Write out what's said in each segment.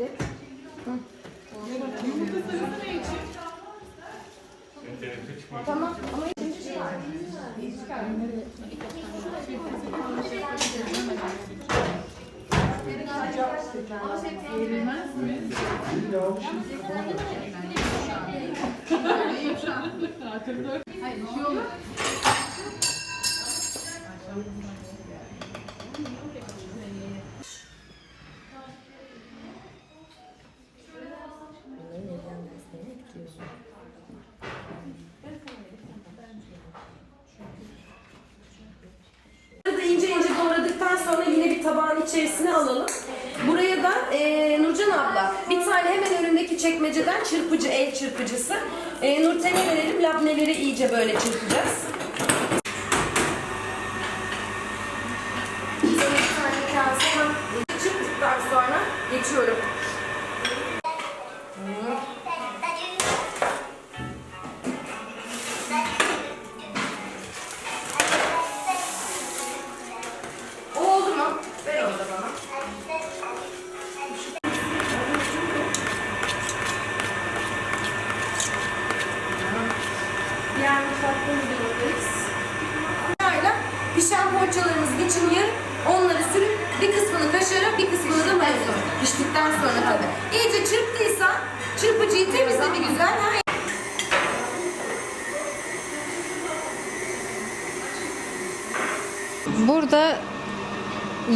de. Hı. Tamam ama hiç çıkar. Eğilmez mi? Hayır, şey olur. Tabağın içerisine alalım. Buraya da e, Nurcan abla bir tane hemen önündeki çekmeceden çırpıcı, el çırpıcısı. E, Nurten'e verelim labneleri iyice böyle çırpacağız. Piştikten sonra tabii. İyice çırptıysan çırpıcıyı temizle bir güzel. Ha, Burada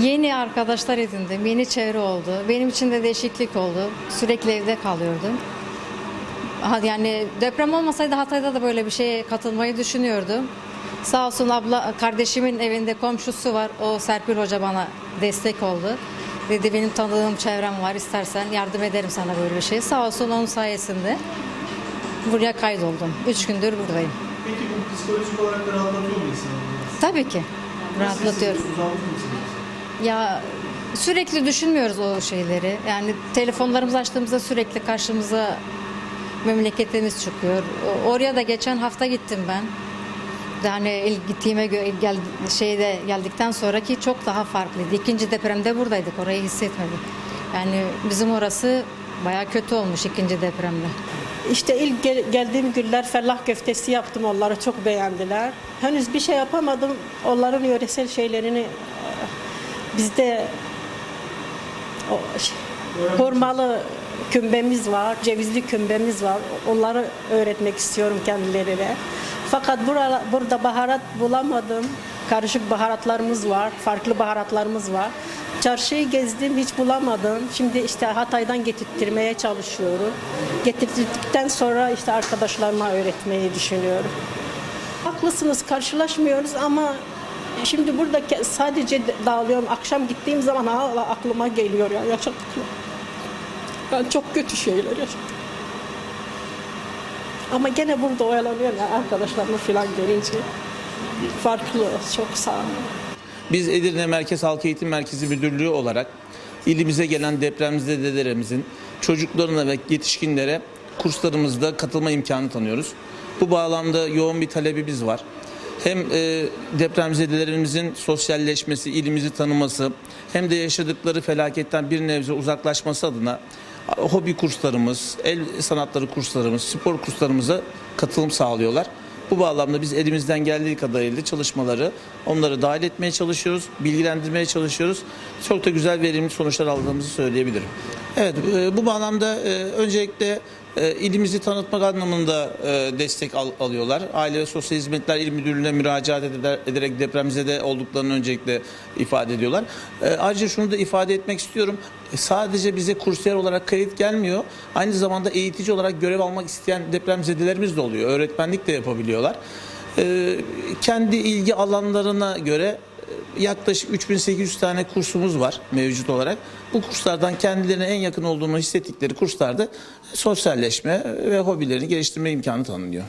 yeni arkadaşlar edindim, yeni çevre oldu. Benim için de değişiklik oldu. Sürekli evde kalıyordum. Yani deprem olmasaydı Hatay'da da böyle bir şeye katılmayı düşünüyordum. Sağ olsun abla kardeşimin evinde komşusu var. O Serpil Hoca bana destek oldu. Dedi benim tanıdığım çevrem var istersen yardım ederim sana böyle bir şey. Sağ olsun onun sayesinde buraya kaydoldum. Üç gündür buradayım. Peki bu psikolojik olarak da rahatlatıyor mu insanı? Tabii ki rahatlatıyor. Uzanmış mısınız? Ya sürekli düşünmüyoruz o şeyleri. Yani telefonlarımızı açtığımızda sürekli karşımıza memleketimiz çıkıyor. Oraya da geçen hafta gittim ben. Yani ilk gittiğime göre gel, şeyde geldikten sonraki çok daha farklıydı. İkinci depremde buradaydık. Orayı hissetmedik. Yani bizim orası bayağı kötü olmuş ikinci depremde. İşte ilk gel- geldiğim günler fellah köftesi yaptım. Onları çok beğendiler. Henüz bir şey yapamadım. Onların yöresel şeylerini e, bizde o hurmalı kümbemiz var, cevizli kümbemiz var. Onları öğretmek istiyorum kendilerine. Fakat burada, burada baharat bulamadım. Karışık baharatlarımız var, farklı baharatlarımız var. Çarşıyı gezdim, hiç bulamadım. Şimdi işte Hatay'dan getirttirmeye çalışıyorum. Getirttikten sonra işte arkadaşlarıma öğretmeyi düşünüyorum. Haklısınız, karşılaşmıyoruz ama şimdi burada sadece dağılıyorum. Akşam gittiğim zaman aklıma geliyor ya yaşadıklarım. Yani çok kötü şeyler yaşadım. Ama gene burada oyalanıyorum ya arkadaşlarımı falan görünce. Farklı, çok sağ olun. Biz Edirne Merkez Halk Eğitim Merkezi Müdürlüğü olarak ilimize gelen depremzedelerimizin çocuklarına ve yetişkinlere kurslarımızda katılma imkanı tanıyoruz. Bu bağlamda yoğun bir talebimiz var. Hem e, depremzedelerimizin sosyalleşmesi, ilimizi tanıması hem de yaşadıkları felaketten bir nebze uzaklaşması adına hobi kurslarımız, el sanatları kurslarımız, spor kurslarımıza katılım sağlıyorlar. Bu bağlamda biz elimizden geldiği kadarıyla çalışmaları onları dahil etmeye çalışıyoruz, bilgilendirmeye çalışıyoruz. Çok da güzel verimli sonuçlar aldığımızı söyleyebilirim. Evet, e, bu bağlamda e, öncelikle e, ilimizi tanıtmak anlamında e, destek al- alıyorlar. Aile ve Sosyal Hizmetler İl Müdürlüğü'ne müracaat eder- ederek depremzede olduklarını öncelikle ifade ediyorlar. E, Ayrıca şunu da ifade etmek istiyorum. E, Sadece bize kursiyer olarak kayıt gelmiyor. Aynı zamanda eğitici olarak görev almak isteyen depremzedelerimiz de oluyor. Öğretmenlik de yapabiliyorlar. E, Kendi ilgi alanlarına göre yaklaşık 3800 tane kursumuz var mevcut olarak. Bu kurslardan kendilerine en yakın olduğunu hissettikleri kurslarda sosyalleşme ve hobilerini geliştirme imkanı tanınıyor.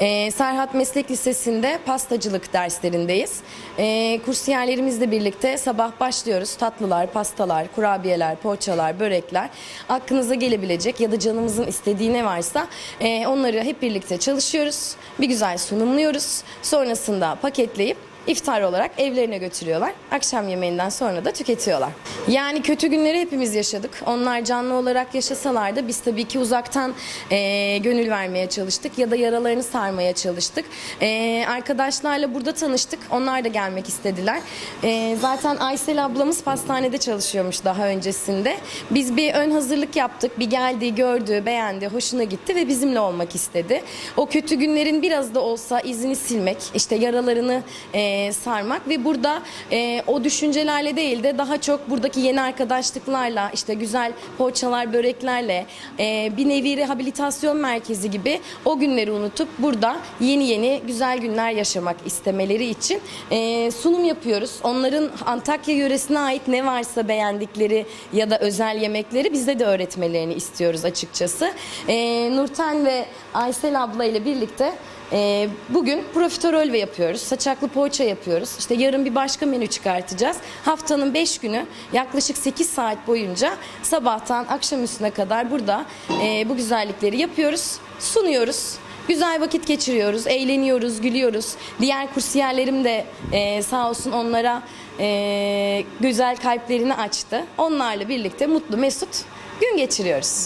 Ee, Serhat Meslek Lisesi'nde pastacılık derslerindeyiz. Ee, kursiyerlerimizle birlikte sabah başlıyoruz. Tatlılar, pastalar, kurabiyeler, poğaçalar, börekler. Aklınıza gelebilecek ya da canımızın istediği ne varsa e, onları hep birlikte çalışıyoruz. Bir güzel sunumluyoruz. Sonrasında paketleyip iftar olarak evlerine götürüyorlar. Akşam yemeğinden sonra da tüketiyorlar. Yani kötü günleri hepimiz yaşadık. Onlar canlı olarak yaşasalar da biz tabii ki uzaktan e, gönül vermeye çalıştık ya da yaralarını sarmaya çalıştık. E, arkadaşlarla burada tanıştık. Onlar da gelmek istediler. E, zaten Aysel ablamız pastanede çalışıyormuş daha öncesinde. Biz bir ön hazırlık yaptık. Bir geldi, gördü, beğendi, hoşuna gitti ve bizimle olmak istedi. O kötü günlerin biraz da olsa izini silmek, işte yaralarını e, sarmak ve burada e, o düşüncelerle değil de daha çok buradaki yeni arkadaşlıklarla, işte güzel poğaçalar, böreklerle e, bir nevi rehabilitasyon merkezi gibi o günleri unutup burada yeni yeni güzel günler yaşamak istemeleri için e, sunum yapıyoruz. Onların Antakya yöresine ait ne varsa beğendikleri ya da özel yemekleri bize de öğretmelerini istiyoruz açıkçası. E, Nurten ve Aysel abla ile birlikte ee, bugün profiterol ve yapıyoruz. Saçaklı poğaça yapıyoruz. İşte yarın bir başka menü çıkartacağız. Haftanın 5 günü yaklaşık 8 saat boyunca sabahtan akşam üstüne kadar burada e, bu güzellikleri yapıyoruz, sunuyoruz. Güzel vakit geçiriyoruz, eğleniyoruz, gülüyoruz. Diğer kursiyerlerim de e, sağ olsun onlara e, güzel kalplerini açtı. Onlarla birlikte mutlu mesut gün geçiriyoruz.